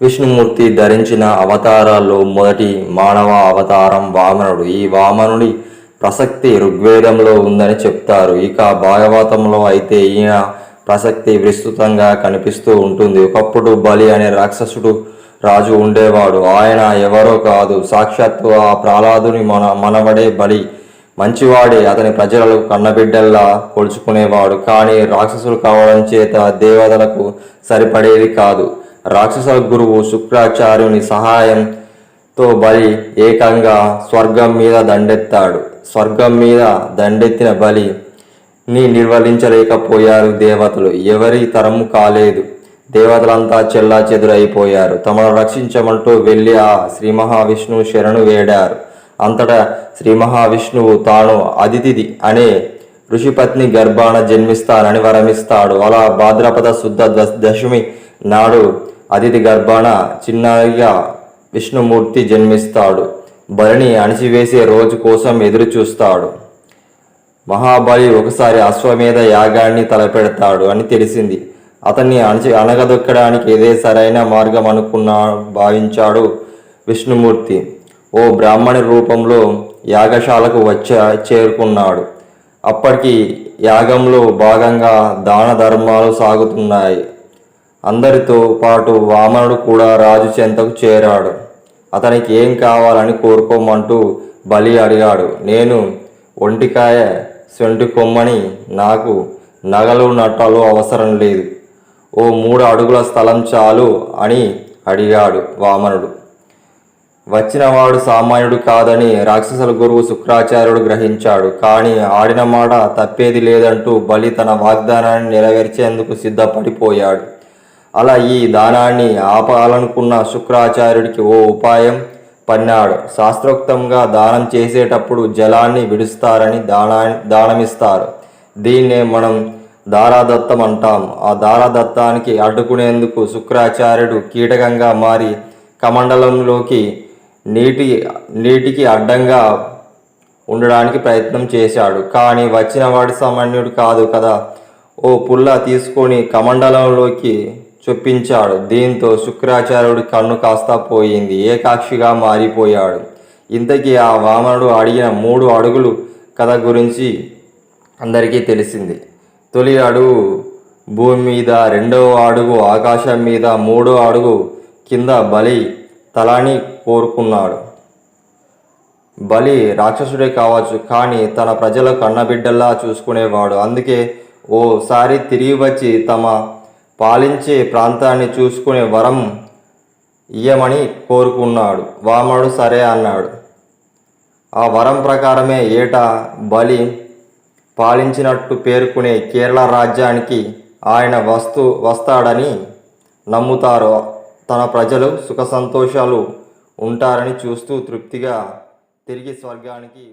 విష్ణుమూర్తి ధరించిన అవతారాల్లో మొదటి మానవ అవతారం వామనుడు. ఈ వామనుడి ప్రసక్తి ఋగ్వేదంలో ఉందని చెప్తారు. ఇక భాగవతంలో అయితే ఈయన ప్రసక్తి విస్తృతంగా కనిపిస్తూ ఉంటుంది. ఒకప్పుడు బలి అనే రాక్షసుడు రాజు ఉండేవాడు. ఆయన ఎవరో కాదు. సాక్షాత్తు ఆ ప్రహ్లాదుని మన మనవడే బలి. మంచివాడే. అతని ప్రజలకు కన్నబిడ్డల్లా కొలుచుకునేవాడు. కానీ రాక్షసులు కావడం చేత దేవతలకు సరిపడేది కాదు. రాక్షస గురువు శుక్రాచార్యుని సహాయంతో బలి ఏకంగా స్వర్గం మీద దండెత్తాడు. స్వర్గం మీద దండెత్తిన బలి ని నిర్వహించలేకపోయారు దేవతలు. ఎవరి తరము కాలేదు. దేవతలంతా చెల్లా చెదురైపోయారు. తమను రక్షించమంటూ వెళ్ళి ఆ శ్రీ మహావిష్ణువు శరణు వేడారు. అంతటా శ్రీ మహావిష్ణువు తాను అదితిది అనే ఋషిపత్ని గర్భాన జన్మిస్తానని వరమిస్తాడు. అలా భాద్రపద శుద్ధ దశ- దశమి నాడు అతిథి గర్భాన చిన్నయ్య విష్ణుమూర్తి జన్మిస్తాడు. బలిని అణిచివేసే రోజు కోసం ఎదురు చూస్తాడు మహాబలి ఒకసారి అశ్వమేధ యాగాన్ని తలపెడతాడు అని తెలిసింది. అతన్ని అణచి అణగదొక్కడానికి ఇదే సరైన మార్గం అనుకున్నా భావించాడు విష్ణుమూర్తి. ఓ బ్రాహ్మణి రూపంలో యాగశాలకు వచ్చా చేరుకున్నాడు. అప్పటికి యాగంలో భాగంగా దాన ధర్మాలు సాగుతున్నాయి. అందరితో పాటు వామనుడు కూడా రాజు చెంతకు చేరాడు. అతనికి ఏం కావాలని కోరుకోమంటూ బలి అడిగాడు. నేను ఒంటికాయ సెంటి కొమ్మని నాకు నగలు నట్టాలు అవసరం లేదు. ఓ మూడు అడుగుల స్థలం చాలు అని అడిగాడు వామనుడు. వచ్చినవాడు సామాన్యుడు కాదని రాక్షసుల గురువు శుక్రాచార్యుడు గ్రహించాడు. కానీ ఆడిన మాట తప్పేది లేదంటూ బలి తన వాగ్దానాన్ని నెరవేర్చేందుకు సిద్ధపడిపోయాడు. అలా ఈ దానాన్ని ఆపాలనుకున్న శుక్రాచార్యుడికి ఓ ఉపాయం పన్నాడు. శాస్త్రోక్తంగా దానం చేసేటప్పుడు జలాన్ని విడుస్తారని దానా దానమిస్తారు. దీన్నే మనం దారాదత్తం అంటాం. ఆ దారాదత్తానికి అడ్డుకునేందుకు శుక్రాచార్యుడు కీటకంగా మారి కమండలంలోకి నీటి నీటికి అడ్డంగా ఉండడానికి ప్రయత్నం చేశాడు. కానీ వచ్చిన వాడి సామాన్యుడు కాదు కదా. ఓ పుల్ల తీసుకొని కమండలంలోకి చొప్పించాడు. దీంతో శుక్రాచార్యుడి కన్ను కాస్త పోయింది. ఏకాక్షిగా మారిపోయాడు. ఇంతకీ ఆ వామనుడు అడిగిన మూడు అడుగులు కథ గురించి అందరికీ తెలిసింది. తొలి అడుగు భూమి మీద రెండవ అడుగు ఆకాశం మీద మూడో అడుగు కింద బలి తలాని కోరుకున్నాడు. బలి రాక్షసుడే కావచ్చు కానీ తన ప్రజల కన్నబిడ్డల్లా చూసుకునేవాడు. అందుకే ఓసారి తిరిగి వచ్చి తమ పాలించే ప్రాంతాన్ని చూసుకునే వరం ఇయ్యమని కోరుకున్నాడు. వామనుడు సరే అన్నాడు. ఆ వరం ప్రకారమే ఏటా బలి పాలించినట్టు పేర్కొనే కేరళ రాజ్యానికి ఆయన వస్తూ వస్తాడని నమ్ముతారు తన ప్రజలు సుఖ సంతోషాలు ఉంటారని చూస్తూ తృప్తిగా తిరిగి స్వర్గానికి